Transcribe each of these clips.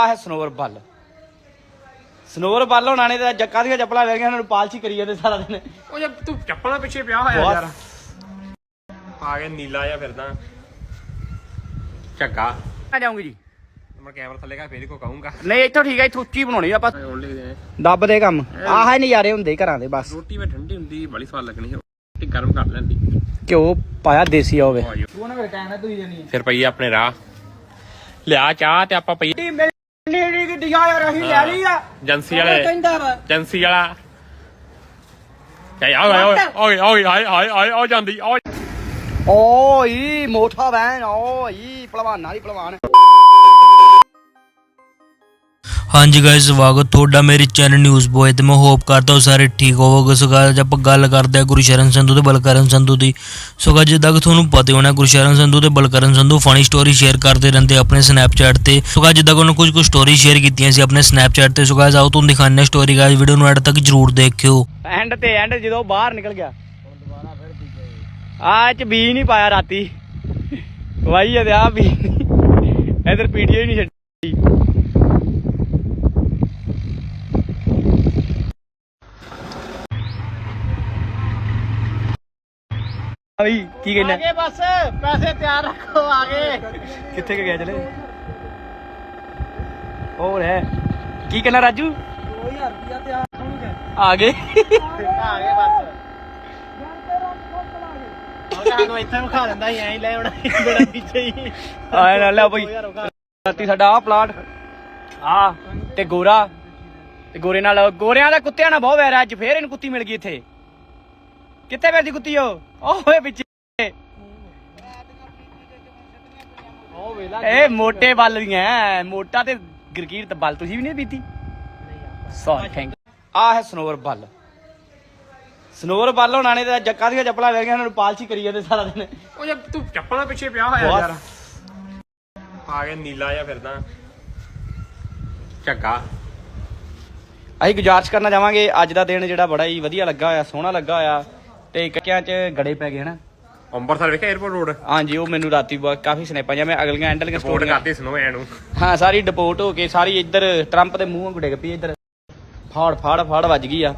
ਆ ਹੈ ਸਨੋਵਰ ਬੱਲ। ਸਨੋਵਰ ਬੱਲ ਹੋਣਾ ਨੇ ਤਾਂ ਜੱਕਾ ਦੀਆਂ ਚੱਪਲਾਂ ਲੈ ਗਈਆਂ ਉਹਨਾਂ ਨੂੰ ਪਾਲਸੀ ਕਰੀ ਜਾਂਦੇ ਸਾਰਾ ਦਿਨ। ਉਹ ਜੇ ਤੂੰ ਚੱਪਲਾਂ ਪਿੱਛੇ ਪਿਆ ਹੋਇਆ। ਯਾਰ। ਆ ਗਿਆ ਨੀਲਾ ਜਿਹਾ ਫਿਰਦਾ। ਝੱਗਾ। ਆ ਜਾਊਂਗੀ ਜੀ। ਮੈਂ ਕੈਮਰਾ ਥੱਲੇ ਕਾ ਫੇਰ ਕੋ ਕਹੂੰਗਾ। ਨਹੀਂ ਇੱਥੋਂ ਠੀਕ ਹੈ ਇੱਥੋਂ ਉੱਚੀ ਬਣਾਉਣੀ ਆਪਾਂ। ਹੁਣ ਦੱਬ ਦੇ ਕੰਮ। ਆਹ ਹੀ ਨਜ਼ਾਰੇ ਹੁੰਦੇ ਘਰਾਂ ਦੇ ਬਸ। ਰੋਟੀ ਮੈਂ ਠੰਡੀ ਹੁੰਦੀ ਬੜੀ ਸਵਾਦ ਲੱਗਣੀ ਰੋਟੀ ਗਰਮ ਕਰ ਲੈਂਦੀ। ਘਿਓ ਪਾਇਆ ਦੇਸੀ ਹੋਵੇ ਤੂੰ ਨਾ ਮੇਰੇ ਕਹਿਣਾ ਤੂੰ ਹੀ ਜਣੀ ਫਿਰ ਪਈ ਆਪਣੇ ਰਾਹ। ਲਿਆ ਚਾਹ ਤੇ ਆਪਾਂ ਪਈ ਦਿਖਾ ਯਾਰ ਅਸੀਂ ਲੈ ਲਈ ਆ। ਏਜੰਸੀ ਵਾਲੇ। ਕਹਿੰਦਾ ਵਾ। ਏਜੰਸੀ ਵਾਲਾ। ਚਾਹ ਓਏ ਓਏ ਓਏ ਓਏ ਹਾਏ ਹਾਏ ਹਾਏ ਆ ਜਾਂਦੀ ਆ ਓਏ ਮੋਠਾ ਵੈਨ ਓਏ ਪਹਿਲਵਾਨਾਂ ਦੀ ਪਹਿਲਵਾਨ ਹਾਂਜੀ ਗਾਇਸ ਸਵਾਗਤ ਤੁਹਾਡਾ ਮੇਰੇ ਚੈਨਲ ਨਿਊਜ਼ ਬੋਏ ਤੇ। ਮੈਂ ਹੋਪ ਕਰਦਾ ਹਾਂ ਸਾਰੇ ਠੀਕ ਹੋਵੋਗੇ। ਸੋ guys, ਆਪਾਂ ਗੱਲ ਕਰਦੇ ਹਾਂ ਗੁਰਸ਼ਰਨ ਸੰਧੂ ਤੇ ਬਲਕਰਨ ਸੰਧੂ ਦੀ। ਸੋ guys, ਜਿੱਦਾਂ ਕਿ ਤੁਹਾਨੂੰ ਪਤਾ ਹੋਣਾ ਗੁਰਸ਼ਰਨ ਸੰਧੂ ਤੇ Balkaran Sandhu funny story share ਕਰਦੇ ਰਹਿੰਦੇ ਆਪਣੇ ਸਨੈਪਚੈਟ ਤੇ। ਸੋ guys, ਜਿੱਦਾਂ ਕਿ ਉਹਨਾਂ ਕੁਝ ਕੁ ਸਟੋਰੀ ਸ਼ੇਅਰ ਕੀਤੀਆਂ ਸੀ ਆਪਣੇ ਸਨੈਪਚੈਟ ਤੇ। ਸੋ guys, ਆਓ ਤੁਹਾਨੂੰ ਦਿਖਾਉਂਦੇ ਸਟੋਰੀ ਗਾਇਸ ਵੀਡੀਓ ਨੂੰ ਐਡ ਤੱਕ ਜਰੂਰ ਦੇਖਿਓ। ਐਂਡ ਤੇ ਐਂਡ ਜਦੋਂ ਬਾਹਰ ਨਿਕਲ ਗਿਆ। ਆ ਚ ਬੀ ਨਹੀਂ ਪਾਇਆ ਰਾਤੀ। ਵਾਈ ਆ ਤੇ ਆ ਬੀ ਇਧਰ ਪੀਡੀਓ ਹੀ ਨਹੀਂ ਛੱਡੀ। ਆਈ ਕੀ ਕਹਿੰਦਾ? ਆਗੇ ਬਸ ਪੈਸੇ ਤਿਆਰ ਰੱਖੋ ਆਗੇ ਕਿੱਥੇ ਕੁ ਗਿਆ ਚਲੇ? ਹੋਰ ਹੈ। ਕੀ ਕਹਿੰਦਾ ਰਾਜੂ? 2000 ਰੁਪਿਆ ਤਿਆਰ ਆ ਗਏ ਆਗੇ ਬਸ। ਉਹ ਇੱਥੇ ਵਿਖਾ ਦਿੰਦਾ ਸੀ ਐਂ ਲੈ ਆਉਣਾ ਸੀ ਬੜਾ ਪਿੱਛੇ ਹੀ। ਆਏ ਨਾ ਲੈ ਬਈ। 2000 ਵਿਖਾ ਰਾਤੀ ਸਾਡਾ ਆ ਪਲਾਟ। ਆ ਤੇ ਗੋਰਾ। ਤੇ ਗੋਰੇ ਨਾਲ ਗੋਰਿਆਂ ਦਾ ਕੁੱਤਿਆਂ ਨਾਲ ਬਹੁਤ ਵੈਰ ਹੈ ਅੱਜ ਫੇਰ ਇਹਨੂੰ ਕੁੱਤੀ ਮਿਲ ਗਈ ਇੱਥੇ। ਕਿੱਥੇ ਫਿਰਦੀ ਕੁੱਤੀ ਉਹ? ਉਹ ਹੋਏ ਪਿੱਛੇ। ਉਹ ਵੇਲਾ ਇਹ ਮੋਟੇ ਬੱਲ ਦੀਆਂ ਐ, ਮੋਟਾ ਤੇ ਗਰਕੀਰ ਤੇ ਬੱਲ ਤੁਸੀਂ ਵੀ ਨਹੀਂ ਪੀਤੀ? ਸੌ ਥੈਂਕ ਆ ਹੈ ਸਨੋਵਰ ਬੱਲ। ਸਨੋਵਰ ਬੱਲ ਹੋਣਾ ਨੇ ਤਾਂ ਜੱਕਾ ਦੀਆਂ ਚੱਪਲਾਂ ਲੈ ਗਈਆਂ ਉਹਨਾਂ ਨੂੰ ਪਾਲਸੀ ਕਰੀ ਜਾਂਦੇ ਸਾਰਾ ਦਿਨ। ਉਹ ਜੇ ਤੂੰ ਚੱਪਲਾਂ ਪਿੱਛੇ ਪਿਆ ਹੋਇਆ। ਯਾਰ। ਆ ਗਿਆ ਨੀਲਾ ਜਿਹਾ ਫਿਰਦਾ। ਝੱਗਾ। ਅਸੀਂ ਗੁਜ਼ਾਰਿਸ਼ ਕਰਨਾ ਚਾਹਾਂਗੇ ਅੱਜ ਦਾ ਦਿਨ ਜਿਹੜਾ ਬੜਾ ਹੀ ਵਧੀਆ ਲੱਗਾ ਹੋਇਆ ਸੋਹਣਾ ਲੱਗਾ ਹੋਇਆ। ਤੇ ਕੱਕਿਆਂ 'ਚ ਗੜੇ ਪੈ ਗਏ ਹਨਾ। ਅੰਮ੍ਰਿਤਸਰ ਵੇਖਿਆ 에어ਪੋਰਟ ਰੋਡ ਹਾਂਜੀ ਉਹ ਮੈਨੂੰ ਰਾਤੀ ਬਹੁਤ- ਕਾਫੀ ਸਨੈਪਾਂ ਜਾਂ ਮੈਂ ਅਗਲੀਆਂ ਐਂਡ ਵਾਲੀਆਂ ਰਿਪੋਰਟ ਕਰਤੀ ਸੁਣੋ ਐ ਨੂੰ। ਹਾਂ ਸਾਰੀ ਡਿਪੋਰਟ ਹੋ ਕੇ ਸਾਰੀ ਇੱਧਰ ਟਰੰਪ ਦੇ ਮੂੰਹ ਵਾਂਗੂ ਡਿੱਗ ਪਈ ਇੱਧਰ। ਫਾੜ ਫਾੜ ਫਾੜ ਵੱਜ ਗਈ ਆ।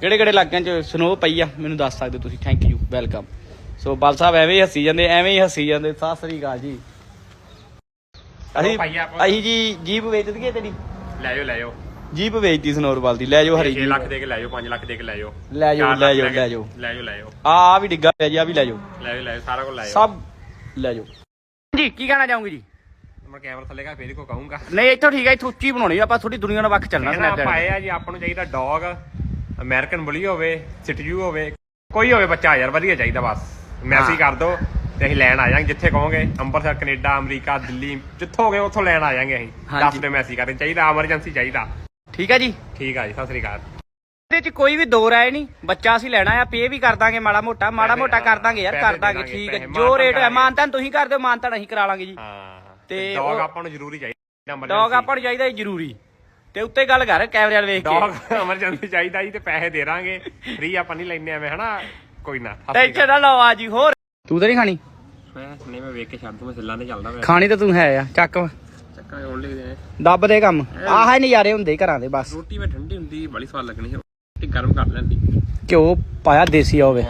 ਕਿਹੜੇ ਕਿਹੜੇ ਇਲਾਕਿਆਂ 'ਚ ਸਨੋ ਪਈ ਆ ਮੈਨੂੰ ਦੱਸ ਸਕਦੇ ਤੁਸੀਂ। ਥੈਂਕ ਯੂ ਵੈਲਕਮ ਸੋ ਬਲ ਸਾਹਿਬ ਐਵੇਂ ਹੀ ਹੱਸੀ ਜਾਂਦੇ ਐਵੇਂ ਹੀ ਹੱਸੀ ਜਾਂਦੇ। ਸਤਿ ਸ੍ਰੀ ਅਕਾਲ ਜੀ। ਅਸੀਂ ਅਸੀਂ ਜੀ ਜੀਪ ਵੇਚ ਦਈਏ ਤੇਰੀ? ਲੈ ਜਾਓ ਲੈ ਜਾਓ। ਜੀਪ ਵੇਚਤੀ ਸਨੋਰਵਾਲ ਦੀ ਲੈ ਜਾਓ ਹਰੀ 6 ਜੀ ਲੱਖ ਦੇ ਕੇ ਲੈ ਜਾਓ 5 ਲੱਖ ਦੇ ਕੇ ਲੈ ਜਾਓ। ਲੈ ਜਾਓ ਲੈ ਜਾਓ ਲੈ ਜਾਓ। ਲੈ ਜਾਓ ਲੈ ਜਾਓ। ਆ ਆ ਵੀ ਡਿੱਗਾ ਪਿਆ ਜੀ ਆ ਵੀ ਲੈ ਜਾਓ। ਲੈ ਜਾਓ ਲੈ ਜਾਓ ਸਾਰਾ ਕੁਝ ਲੈ ਜਾਓ। ਸਭ ਲੈ ਜਾਓ। ਜੀ ਕੀ ਕਹਿਣਾ ਚਾਹੋਗੇ ਜੀ? ਮੈਂ ਕੈਮਰਾ ਥੱਲੇ ਕਾ ਫੇਰ ਕੋ ਕਹੂੰਗਾ। ਨਹੀਂ ਇੱਥੋਂ ਠੀਕ ਹੈ ਇੱਥੋਂ ਉੱਚੀ ਬਣਾਉਣੀ ਆਪਾਂ ਥੋੜੀ ਦੁਨੀਆ ਨਾਲ ਵੱਖ ਚੱਲਣਾ ਸਨੈਪਚੈਟ ਪਾਏ ਆ ਜੀ ਆਪਾਂ ਨੂੰ ਚਾਹੀਦਾ ਡੌਗ ਅਮਰੀਕਨ ਬੁਲੀ ਹੋਵੇ ਸਿਟੀਯੂ ਹੋਵੇ ਕੋਈ ਹੋਵੇ ਬੱਚਾ ਯਾਰ ਵਧੀਆ ਚਾਹੀਦਾ ਬਸ। ਮੈਸੇਜ ਕਰ ਦਿਓ ਤੇ ਅਸੀਂ ਲੈਣ ਆ ਜਾਾਂਗੇ ਜਿੱਥੇ ਕਹੋਗੇ ਅੰਮ੍ਰਿਤਸਰ ਕੈਨੇਡਾ ਅਮਰੀਕਾ ਦਿੱਲੀ ਜਿੱਥੋਂ ਹੋਗੇ ਉੱਥੋਂ ਲੈਣ ਆ ਜਾਾਂਗੇ ਅਸੀਂ। ਦੱਸ ਦਿਓ ਮੈਸੇਜ ਕਰਦੇ ਚਾਹੀਦਾ ਐਮਰਜੈਂਸੀ ਚਾਹੀਦਾ। ਠੀਕ ਹੈ ਜੀ? ਠੀਕ ਆ ਜੀ ਸਤਿ ਸ੍ਰੀ ਅਕਾਲ। ਇਹਦੇ ਚ ਕੋਈ ਵੀ ਦੋ ਰਾਏ ਨਹੀਂ। ਬੱਚਾ ਅਸੀਂ ਲੈਣਾ ਆ ਪੇ ਵੀ ਕਰ ਦਾਂਗੇ ਮਾੜਾ ਮੋਟਾ ਮਾੜਾ ਮੋਟਾ ਕਰ ਦਾਂਗੇ ਯਾਰ ਪੈਸੇ ਕਰ ਦੇ ਦਾਂਗੇ ਦਾਂਗੇ, ਠੀਕ ਹੈ ਪੈਸੇ, ਜੋ ਮਾਨਤਾਨ ਰੇਟ ਹੈ ਕਰਾਂਗੇ। ਮਾਨਤਾਨ ਤੁਸੀਂ ਕਰ ਦਿਓ ਮਾਨਤਾਨ ਅਸੀਂ ਕਰਾ ਲਾਂਗੇ ਜੀ। ਹਾਂ ਤੇ ਡੌਗ ਉਹ- ਆਪਾਂ ਨੂੰ ਜ਼ਰੂਰੀ ਚਾਹੀਦਾ ਡੌਗ ਆਪਾਂ ਨੂੰ ਚਾਹੀਦਾ ਜੀ ਜ਼ਰੂਰੀ। ਤੇ ਉੱਤੇ ਗੱਲ ਕਰ ਕੈਮਰੇ ਵਾਲ ਵੇਖ ਕੇ। ਡੌਗ ਐਮਰਜੈਂਸੀ ਚਾਹੀਦਾ ਜੀ ਤੇ ਪੈਸੇ ਦੇ ਦਾਂਗੇ। ਫ੍ਰੀ ਆਪਾਂ ਨਹੀਂ ਲੈਣੇ ਐਵੇਂ ਹਨਾ? ਕੋਈ ਨਾ ਸਤਿ ਸ੍ਰੀ ਟੈਨਸ਼ਨ ਨਾ ਲਓ ਆ ਜੀ ਹੋਰ। ਤੂੰ ਤਾਂ ਨਹੀਂ ਖਾਣੀ? ਮੈਂ ਨਹੀਂ ਮੈਂ ਵੇਖ ਕੇ ਛੱਡ ਦੂੰ ਮੈਂ ਸਿੱਲਾਂ ਤੇ ਚੱਲਦਾ ਮੈਂ ਖਾਣੀ ਤਾਂ ਤੂੰ ਹੈ ਆ ਚੱਕ। ਨੇ? ਦੱਬ ਦੇ ਕੰਮ। ਆਹ ਹੀ ਨਜ਼ਾਰੇ ਹੁੰਦੇ ਘਰਾਂ ਦੇ ਬਸ। ਰੋਟੀ ਮੈਂ ਠੰਡੀ ਹੁੰਦੀ ਬੜੀ ਸਵਾਦ ਲੱਗਣੀ ਰੋਟੀ ਗਰਮ ਕਰ ਲੈਂਦੀ। ਘਿਓ ਪਾਇਆ ਦੇਸੀ ਹੋਵੇ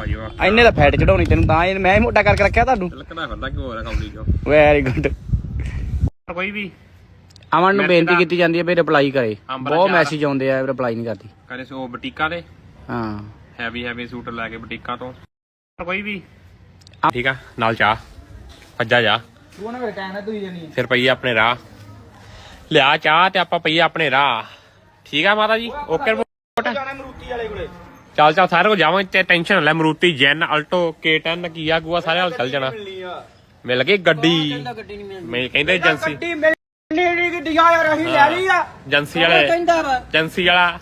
ਇੰਨੇ ਦਾ ਫੈਟ ਚੜਾਉਣੀ ਤੈਨੂੰ ਤਾਂ ਇਹ ਮੈਂ ਹੀ ਮੋਟਾ ਕਰਕੇ ਰੱਖਿਆ ਤੁਹਾਨੂੰ। ਲੱਕੜਾ ਫਿਰਦਾ ਕਿ ਹੋਰ ਕੌਲੀ ਜੋ ਵੈਰੀ ਗੁੱਡ ਕੋਈ ਵੀ। ਅਮਨ ਨੂੰ ਬੇਨਤੀ ਕੀਤੀ ਜਾਂਦੀ ਹੈ ਵੀ ਰਿਪਲਾਈ ਕਰੇ। ਬਹੁਤ। ਮੈਸੇਜ ਆਉਂਦੇ ਆ ਰਿਪਲਾਈ ਨਹੀਂ ਕਰਦੀ। ਕਰੇ ਸੋ ਬੁਟੀਕਾਂ ਦੇ। ਹਾਂ। ਹੈਵੀ ਹੈਵੀ ਸੂਟ ਲੈ ਕੇ ਬੁਟੀਕਾਂ ਤੋਂ। ਕੋਈ ਵੀ। ਠੀਕ ਆ ਨਾਲ ਚਾਹ। ਭੱਜਾ ਜਾ। ਤੂੰ ਨਾ ਮੇਰੇ ਕਹਿਣਾ ਤੂੰ ਹੀ ਜਣੀ ਫਿਰ ਪਈ ਆਪਣੇ ਰਾਹ। ਲਿਆ ਚਾਹ ਤੇ ਆਪਾਂ ਪਈ ਆਪਣੇ ਰਾਹ। ਠੀਕ ਆ ਮਾਤਾ ਜੀ? ਓਕੇ ਰਿਪੋਰਟ ਜਾਣਾ ਮਰੂਤੀ ਵਾਲੇ ਕੋਲੇ। ਚੱਲ ਚੱਲ ਸਾਰੇ ਕੋ ਜਾਵਾਂਗੇ ਤੇ ਟੈਨਸ਼ਨ ਲੈ ਮਰੂਤੀ ਜੈਨ ਅਲਟੋ K10 ਕੀਆ ਗੂਆ ਸਾਰੇ ਹਾਲ ਚੱਲ ਜਾਣਾ। ਮਿਲਣੀ ਆ। ਮਿਲ ਗਈ ਗੱਡੀ। ਮੈਂ ਕਹਿੰਦੇ ਏਜੰਸੀ ਗੱਡੀ ਮਿਲਣੀ ਨਹੀਂ ਕਿ ਦਿਖਾ ਯਾਰ ਅਸੀਂ ਲੈ ਲਈ ਆ। ਏਜੰਸੀ ਵਾਲੇ ਕਹਿੰਦਾ ਵਾ। ਏਜੰਸੀ ਵਾਲਾ।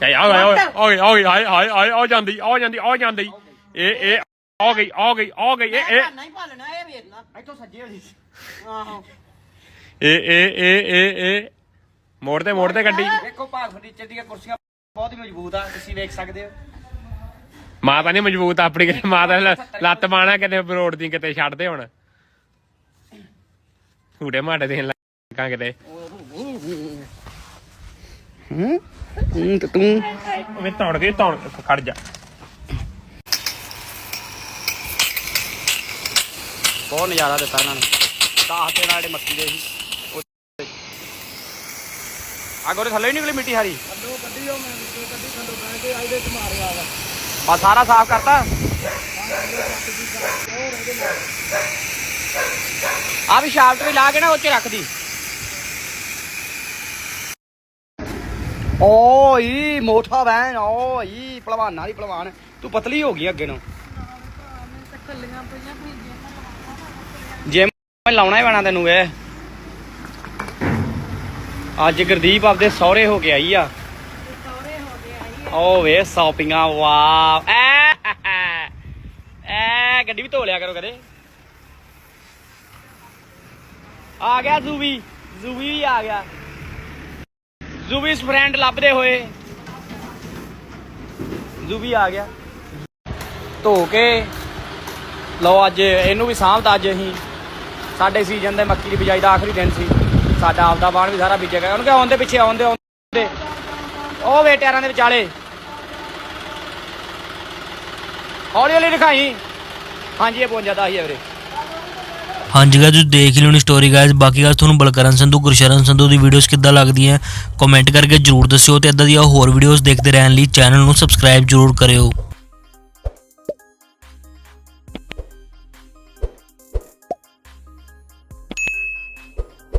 ਚਾਹੀ ਆ ਗਏ ਓਏ ਓਏ ਓਏ ਹਾਏ ਹਾਏ ਹਾਏ ਆ ਜਾਂਦੀ ਆ ਜਾਂਦੀ ਆ ਜਾਂਦੀ। ਇਹ ਇਹ ਆ ਗਈ ਆ ਗਈ ਆ ਗਈ ਇਹ ਇਹ ਨਹੀਂ ਭਾਲਣਾ ਇਹ ਵੇਖਣਾ ਇੱਥੋਂ ਸੱਜੇ ਵਾਲੀ। ਆਹੋ। ਇਹ ਇਹ ਇਹ ਇਹ ਇਹ ਮੋੜ ਤੇ ਮੋੜ ਤੇ ਗੱਡੀ। ਦੇਖੋ ਭਾਗ ਫਰਨੀਚਰ ਦੀਆਂ ਕੁਰਸੀਆਂ ਬਹੁਤ ਹੀ ਮਜ਼ਬੂਤ ਆ ਤੁਸੀਂ ਵੇਖ ਸਕਦੇ ਹੋ। ਮਾਤਾ ਨਹੀਂ ਮਜ਼ਬੂਤ ਆਪਣੀ ਕਿਤੇ ਮਾਤਾ ਨੇ ਲੱਤ ਬਾਣਾ ਕਿਤੇ ਰੋਡ ਦੀ ਕਿਤੇ ਛੱਡਦੇ ਹੁਣ। ਹੂੜੇ ਮਾਟੇ ਦੇਣ ਲੱਗ ਕਿਤੇ। ਹੂੰ? ਹੂੰ ਤੇ ਤੂੰ? ਵੇ ਤੌਣ ਕੇ ਤੌਣ ਖੜ ਜਾ। ਬਹੁਤ ਨਜ਼ਾਰਾ ਦਿੱਤਾ ਇਹਨਾਂ ਨੇ। ਦਾਹ ਤੇ ਨਾਲ ਜਿਹੜੇ ਮੱਕੀ ਦੇ ਸੀ। ਆ ਗੋਰੇ ਥੱਲੇ ਹੀ ਨਿਕਲੀ ਮਿੱਟੀ ਸਾਰੀ। ਬਸ ਸਾਰਾ ਸਾਫ਼ ਕਰਤਾ? ਆ ਵੀ ਸ਼ਾਫਟ ਵੀ ਲਾ ਕੇ ਨਾ ਉੱਚ ਰੱਖ ਦੀ। ਓਏ ਮੋਠਾ ਵੈਨ ਓਏ ਪਹਿਲਵਾਨਾਂ ਦੀ ਪਹਿਲਵਾਨ। ਤੂੰ ਪਤਲੀ ਹੋ ਗਈ ਅੱਗੇ ਨੂੰ। ਜਿਮ ਲਾਉਣਾ ਹੀ ਪੈਣਾ ਤੈਨੂੰ ਵੇ ਅੱਜ ਗੁਰਦੀਪ ਆਪਦੇ ਸਹੁਰੇ ਹੋ ਕੇ ਆਈ ਆ। ਓ ਵੇ ਸ਼ਾਪਿੰਗਾਂ ਵਾਓ ਐ ਐ, ਗੱਡੀ ਵੀ ਧੋ ਲਿਆ ਕਰੋ ਕਦੇ। ਆ ਗਿਆ ਜ਼ੂਵੀ ਜ਼ੂਵੀ ਵੀ ਆ ਗਿਆ। ਜ਼ੂਵੀ ਫਰੈਂਡ ਲੱਭਦੇ ਹੋਏ। ਜ਼ੂਵੀ ਆ ਗਿਆ। ਧੋ ਕੇ। ਲਓ ਅੱਜ, ਇਹਨੂੰ ਵੀ ਸਾਂਭਦਾ ਅੱਜ ਅਸੀਂ। ਸਾਡੇ ਸੀਜ਼ਨ ਦੇ ਮੱਕੀ ਦੀ ਬਿਜਾਈ ਦਾ ਆਖਰੀ ਦਿਨ ਸੀ। ਸਾਡਾ ਆਪਦਾ ਬਾਣ ਵੀ ਸਾਰਾ ਬੀਜਿਆ ਗਿਆ। ਉਹਨੂੰ ਆਉਂਦੇ ਪਿੱਛੇ, ਆਉਂਦੇ ਆਉਂਦੇ। ਉਹ ਵੇ ਟਾਇਰਾਂ ਦੇ ਵਿਚਾਲੇ। ਹੌਲੀ ਹੌਲੀ ਦਿਖਾਈ। ਹਾਂਜੀ, ਇਹ 52 ਦਾ ਹੀ ਹੈ ਵੀਰੇ। ਹਾਂਜੀ ਗਾਇਸ ਤੁਸੀਂ ਦੇਖ ਲਿਓ ਲਿਓਣੀ ਸਟੋਰੀ ਗਾਇਸ ਬਾਕੀ ਗੱਲ ਤੁਹਾਨੂੰ ਬਲਕਰਨ ਸੰਧੂ, ਗੁਰਸ਼ਰਨ ਸੰਧੂ ਦੀ ਵੀਡੀਓਜ਼ ਕਿੱਦਾਂ ਲੱਗਦੀਆਂ ਕਮੈਂਟ ਕਰਕੇ ਜਰੂਰ ਦੱਸਿਓ ਤੇ ਇਦਾਂ ਦੀਆਂ ਹੋਰ ਵੀਡੀਓਜ਼ ਦੇਖਦੇ ਰਹਿਣ ਲਈ ਚੈਨਲ ਨੂੰ ਸਬਸਕ੍ਰਾਈਬ ਜਰੂਰ ਕਰਿਓ।